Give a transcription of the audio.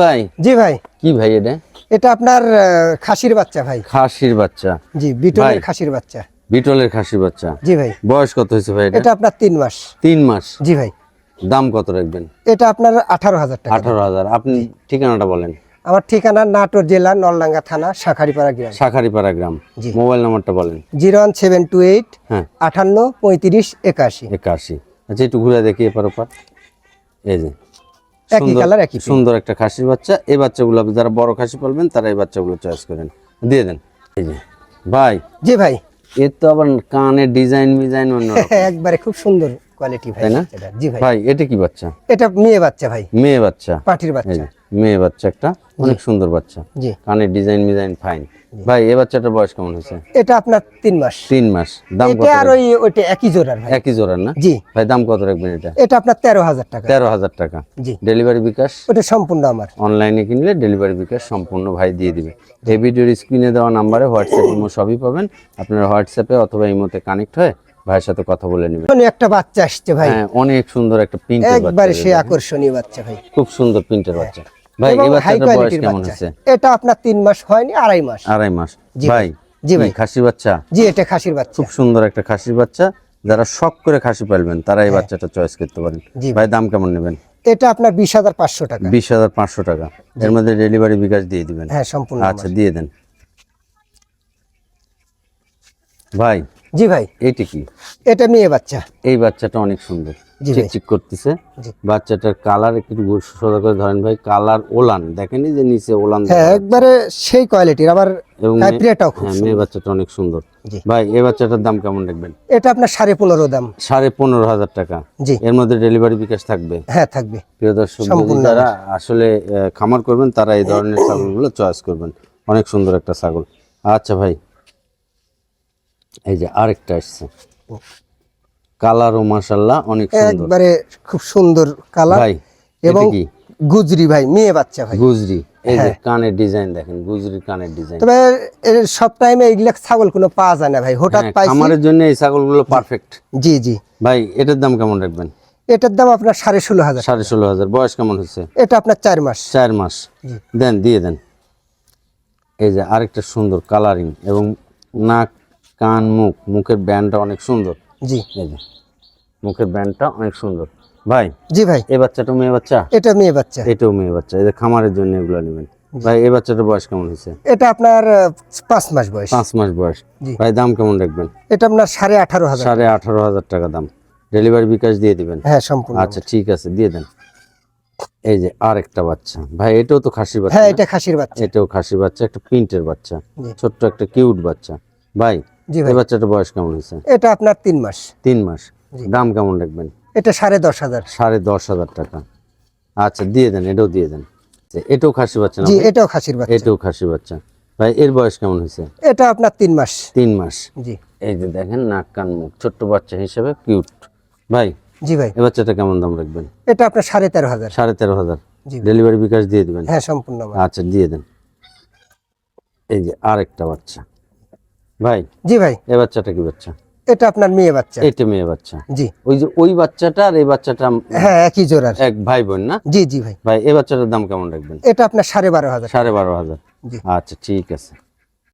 ভাই? জি ভাই। কি ভাই এটা? এটা আপনার খাসির বাচ্চা ভাই। খাসির বাচ্চা। জি বিটলের খাসির বাচ্চা। বিটলের খাসির বাচ্চা। জি ভাই। বয়স কত হয়েছে ভাই এটা? আপনার তিন মাস। তিন মাস? জি ভাই। দাম কত রাখবেন? এটা আপনার আঠারো হাজার টাকা। আঠারো হাজার। আপনি ঠিকানাটা বলেন। আমার ঠিকানা নাটোর জেলা নলডাঙ্গা থানা শাখারিপাড়া গ্রাম। শাখারিপাড়া গ্রাম। জি। মোবাইল নাম্বারটা বলেন। Zero one seven two eight হ্যাঁ। আটান্ন পঁয়ত্রিশ একাশি। একাশি। আচ্ছা একটু ঘুরে দেখি এপার ওপার। এই যে। একই কালার একই সুন্দর একটা খাসির বাচ্চা। এই বাচ্চাগুলো যারা বড় খাসি পালবেন তারা এই বাচ্চাগুলো চয়েস করেন দিয়ে দেন। এই যে ভাই। জি ভাই। এর তো আবার কানের ডিজাইন মিজাইন অন্য একবারে খুব সুন্দর কোয়ালিটি ভাই না? জি ভাই। ভাই এটা কি বাচ্চা? এটা মেয়ে বাচ্চা ভাই। মেয়ে বাচ্চা। পাটির বাচ্চা। মেয়ে বাচ্চা একটা। অনেক সুন্দর বাচ্চা। জি। কানের ডিজাইন মিজাইন ফাইন ভাই এই বাচ্চাটার বয়স কেমন হয়েছে? এটা আপনার তিন মাস। তিন মাস। দাম কত আর ওই ওইটা একই জোড়ার ভাই। একই জোড়ার না? জি। ভাই দাম কত রাখবেন এটা? এটা আপনার তেরো হাজার টাকা। তেরো হাজার টাকা। জি। ডেলিভারি বিকাশ? ওটা সম্পূর্ণ আমার। অনলাইনে কিনলে ডেলিভারি বিকাশ সম্পূর্ণ ভাই দিয়ে দিবে। এই ভিডিওর স্ক্রিনে দেওয়া নাম্বারে হোয়াটসঅ্যাপ ইমো সবই পাবেন। আপনারা হোয়াটসঅ্যাপে অথবা ইমোতে কানেক্ট হয়ে ভাইয়ের সাথে কথা বলে নেবেন। একটা বাচ্চা আসছে ভাই। হ্যাঁ অনেক সুন্দর একটা প্রিন্টের একবারে সে আকর্ষণীয় বাচ্চা ভাই। খুব সুন্দর প্রিন্টের বাচ্চা। ভাই হাই কোয়ালিটির বাচ্চা। এটা আপনার তিন মাস হয়নি আড়াই মাস। আড়াই মাস। জি ভাই জি ভাই। খাসি বাচ্চা? জি এটা খাসির বাচ্চা। খুব সুন্দর একটা খাসির বাচ্চা। যারা শখ করে খাসি পালবেন তারা এই বাচ্চাটা চয়েস করতে পারেন। হ্যাঁ। ভাই দাম কেমন নেবেন? এটা আপনার বিশ হাজার পাঁচশো টাকা। বিশ হাজার পাঁচশো টাকা। এর মধ্যে ডেলিভারি বিকাশ দিয়ে দিবেন। হ্যাঁ সম্পূর্ণ আচ্ছা দিয়ে দেন। ভাই জি ভাই। এইটা কি? এটা মেয়ে বাচ্চা। এই বাচ্চাটা অনেক সুন্দর। চিকচিক করতেছে। বাচ্চাটার কালার একটু সোজা করে ধরেন ভাই কালার ওলান। দেখেনি যে নিচে ওলান হ্যাঁ একবারে সেই কোয়ালিটির আবার এবং খুব হ্যাঁ মেয়ে বাচ্চাটা অনেক সুন্দর। ভাই এই বাচ্চাটার দাম কেমন রাখবেন? এটা আপনার সাড়ে পনেরো দাম। সাড়ে পনেরো হাজার টাকা। জি। এর মধ্যে ডেলিভারি বিকাশ থাকবে? হ্যাঁ থাকবে। প্রিয় দর্শক যারা আসলে খামার করবেন তারা এই ধরনের ছাগলগুলো চয়েস করবেন। অনেক সুন্দর একটা ছাগল। আচ্ছা ভাই এই যে আরেকটা আসছে। কালারও মাশাল্লাহ অনেক সুন্দর। একবারে খুব সুন্দর কালার। ভাই এবং গুজরি ভাই মেয়ে বাচ্চা ভাই। গুজরি। এই যে হ্যাঁ। কানের ডিজাইন দেখেন গুজরি কানের ডিজাইন। তবে এর সব টাইমে এইগুলা ছাগল কোনো পাওয়া যায় না ভাই। হঠাৎ পাইছি খামারের জন্য এই ছাগলগুলো পারফেক্ট জি জি। ভাই এটার দাম কেমন রাখবেন? এটার দাম আপনার সাড়ে ষোলো হাজার। সাড়ে ষোলো হাজার। বয়স কেমন হচ্ছে? এটা আপনার চার মাস। চার মাস। দেন দিয়ে দেন। এই যে আরেকটা সুন্দর কালারিং এবং নাক কান মুখ। মুখের ব্যান্ডটা অনেক সুন্দর। জি। এই যে মুখের ব্যান্ডটা অনেক সুন্দর। ভাই জি ভাই। এই বাচ্চাটা মেয়ে বাচ্চা? এটা মেয়ে বাচ্চা। এটাও মেয়ে বাচ্চা। এই যে খামারের জন্য এগুলো নেবেন। ভাই এই বাচ্চাটার বয়স কেমন হয়েছে? এটা আপনার পাঁচ মাস বয়স। পাঁচ মাস বয়স। ভাই দাম কেমন রাখবেন? এটা আপনার সাড়ে আঠারো হাজার। সাড়ে আঠারো হাজার টাকা দাম। ডেলিভারি বিকাশ দিয়ে দিবেন? হ্যাঁ সম্পূর্ণ। আচ্ছা ঠিক আছে দিয়ে দেন। এই যে আরেকটা বাচ্চা। ভাই এটাও তো খাসির বাচ্চা হ্যাঁ এটা খাসির বাচ্চা। এটাও খাসির বাচ্চা একটা প্রিন্টের বাচ্চা। ছোট্ট একটা কিউট বাচ্চা। ভাই জি ভাই। বাচ্চাটার বয়স কেমন হয়েছে? এটা আপনার তিন মাস। তিন মাস। দাম কেমন রাখবেন? এটা সাড়ে দশ হাজার। সাড়ে দশ হাজার টাকা। আচ্ছা দিয়ে দেন এটাও দিয়ে দেন। আচ্ছা, এটাও খাসি বাচ্চা না জি এটাও খাসির বাচ্চা। এটাও খাসি বাচ্চা। ভাই এর বয়স কেমন হয়েছে? এটা আপনার তিন মাস। তিন মাস। জি। এই যে দেখেন নাক কান মুখ ছোট্ট বাচ্চা হিসেবে কিউট ভাই জি ভাই। এ বাচ্চাটা কেমন দাম রাখবেন? এটা আপনার সাড়ে তেরো হাজার। সাড়ে তেরো হাজার। জি ডেলিভারি বিকাশ দিয়ে দিবেন? হ্যাঁ সম্পূর্ণ আচ্ছা দিয়ে দেন। এই যে আরেকটা বাচ্চা। ভাই? জি ভাই। এ বাচ্চাটা কি বাচ্চা? এটা আপনার মেয়ে বাচ্চা। এটা মেয়ে বাচ্চা। জি। ওই যে ওই বাচ্চাটা আর এই বাচ্চাটা হ্যাঁ একই জোড়ার। এক ভাই বোন না? জি জি ভাই। ভাই এ বাচ্চাটার দাম কেমন রাখবেন? এটা আপনার সাড়ে বারো হাজার। সাড়ে বারো হাজার। জি। আচ্ছা ঠিক আছে।